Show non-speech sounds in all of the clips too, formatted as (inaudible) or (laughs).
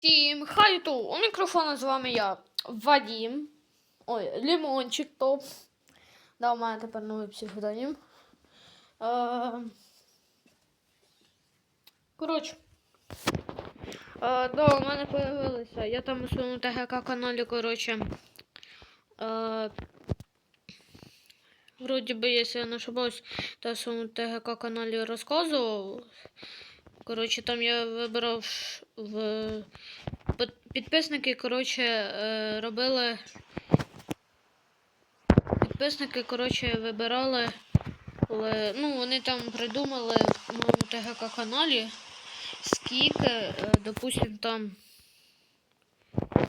Всім хайту! У мікрофона з вами я, Вадім. Ой, Лімончик топ. Да, у мене тепер новий псевдонім. Е, Коротше. Е, да, у мене появилися. Я там у своєму ТГК каналі, коротше. Е, Вроді би, якщо я не ошибаюсь, то в своєму ТГК каналі розказував. Коротше, там я вибрав в підписники, коротше, е, робили. Підписники, коротше, вибирали. Але, ну, вони там придумали в моєму ТГК каналі, скільки, е, допустим, там.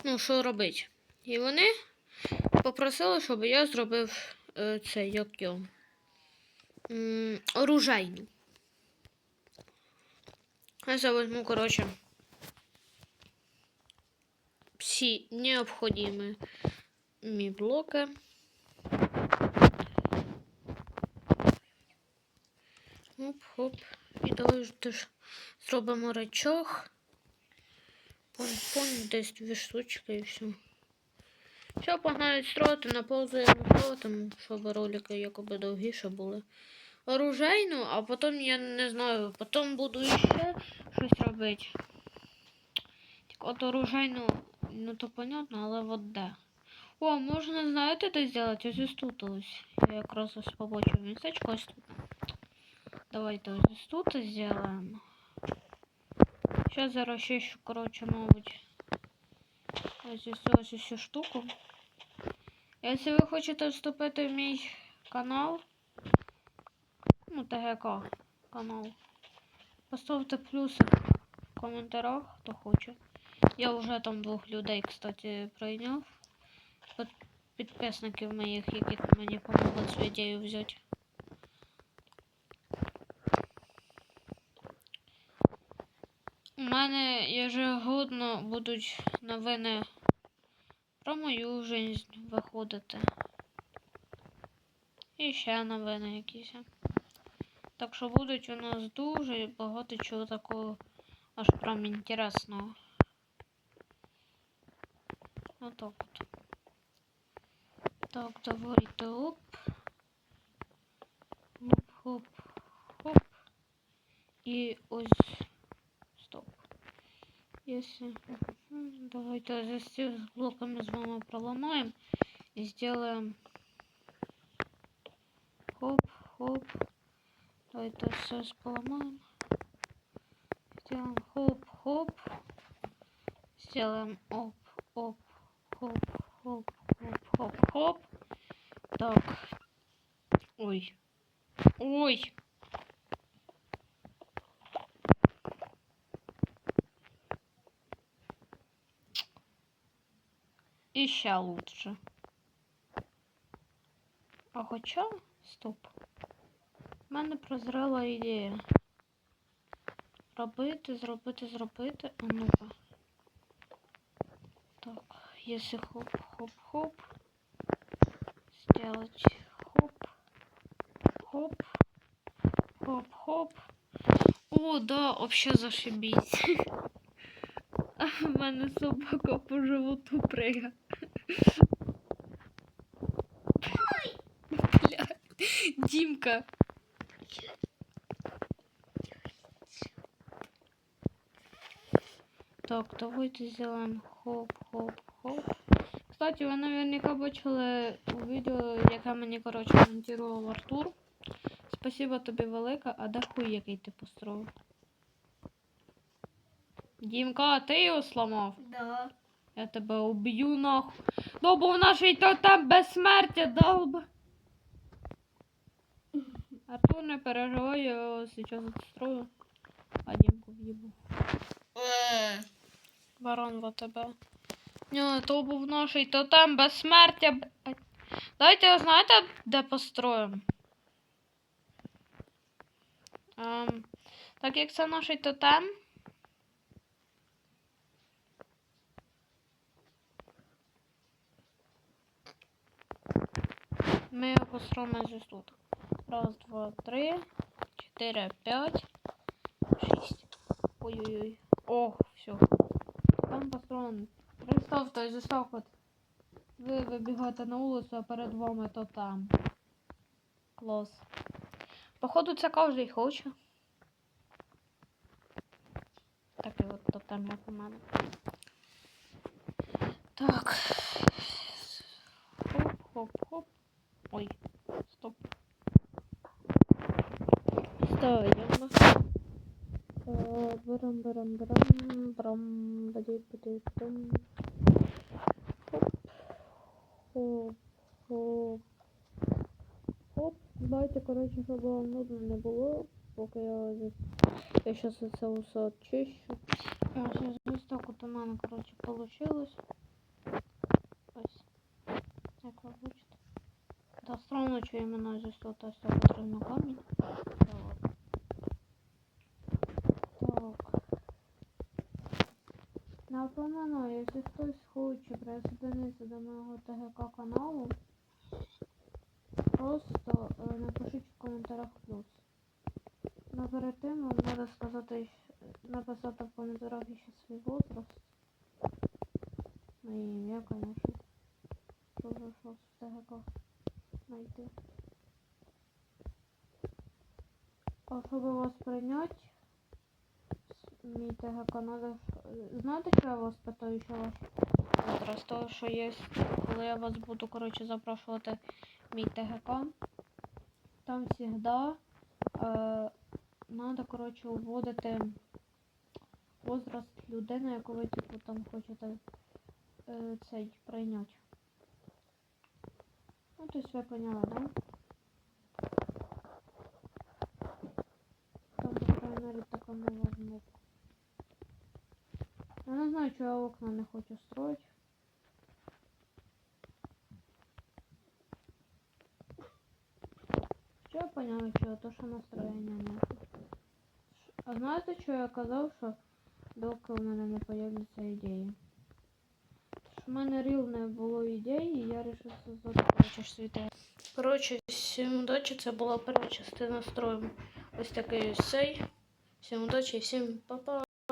Ну, що робити. І вони попросили, щоб я зробив е, це як його. м, Оружейну. Я завозьму, коротше все необходимые ми блоки. Оп-хоп. І давай теж зробимо речах. Пон-пон, десь дві штучки і все. Все, погнали строїти, на паузу я не ставитиму, щоб ролики якоби довгіше були. Оружейну, а потім я не знаю, потім буду ще щось робити. Так от оружейну, ну то понятно, але от де. О, можна, знаєте, де зробити? Ось тут ось. Я якраз ось побачив містечко ось тут. Давайте ось тут зробимо. Сейчас зараз ще, коротше, мабуть. Ось ось ось ось цю штуку. Якщо ви хочете вступити в мій канал, ну, ТГК канал, поставте плюси в коментарях, хто хоче. Я вже там двох людей, кстати, прийняв. Під- Підписників моїх, які мені помогли цю ідею взяти. У мене ежегодно будуть новини про мою жизнь виходити. І ще новини якісь. Так що будуть у нас дуже багато чого такого аж прям інтересного. Отак от. Так, давайте оп. Оп, хоп, хоп. І ось. Стоп. Если... Давайте за с блоками с вами проломаем и сделаем хоп, хоп. Давайте все поломаем. Сделаем хоп, хоп. Сделаем оп, оп, хоп, хоп, хоп, хоп, хоп. Так. Ой. Ой. І ще лучше. А хоча, стоп. У мене прозрела ідея. Робити, зробити, зробити. А ну-ка. Так, если хоп-хоп-хоп. Сделать хоп. Хоп. Хоп-хоп. О, да, вообще зашибись. (laughs) А в мене собака по животу пригає. (laughs) (laughs) Блядь. Дімка. Так, давайте сделаем хоп-хоп-хоп. Кстати, ви наверняка бачили у відео, яке мені, коротше, монтував Артур. Спасибо тобі велике, а де хуй який ти построїв? Дімка, а ти його сламав? Да. Я тебе уб'ю нахуй. Ну, бо в нашій тотем безсмертя долба. Артур не переживай, я його сейчас отстрою. А Дімку в'їбу. Барон в тебе. Ні, то був нашій тотем безсмертя. блядь. Давайте знаєте, де построїмо? Ем, так як це наш тотем. Ми його построїмо ось тут. Раз, два, три, чотири, п'ять, шість. Ой-ой-ой. О, все. Построєний. Представте, ось так от. Ви вибігаєте на вулицю, а перед вами то там. Клас. Походу, це кожен хоче. Такий от то там, у мене. Так. Хоп-хоп-хоп. Ой, стоп. Стоїмо. Берем, берем, берем, брам, баді, баді, бам. Хоп, хоп, хоп, хоп. Давайте, коротше, щоб вам нудно не було, поки я я щас це все очищу. Ось ось так от у мене, коротше, получилось. Ось. Як ви бачите. Да, странно, що іменно здесь тут ось так потрібно камінь. Так. Так. Напоминаю, якщо хтось хоче присоединитися до моєго ТГК каналу, просто е, напишіть в коментарях плюс. Но перед тим вам треба сказати, написати в коментарях ще свій возраст. Ну і ім'я, конечно. Щоб щось в ТГК знайти. А щоб вас прийняти, мій ТГК надо... Знаєте, що я вас питаю, що ваш возраст? Того, що є, коли я вас буду, коротше, запрошувати мій ТГК, там завжди е, надо, коротше, вводити возраст людини, яку ви, типу, там хочете е, цей прийняти. Ну, то ви поняли, да? Там, крайней така нова кнопка. Я не знаю, чого я окна не хочу строить. Що я поняла, чого? То, що настроєння нет. А знаєте, що я казав, що доки у мене не появляться ідеї? В мене ріл не було ідеї, і я вирішив світи. Коротше, всім удачі, це була перша частина строю. Ось такий ось цей. Всім удачі і всім па-па.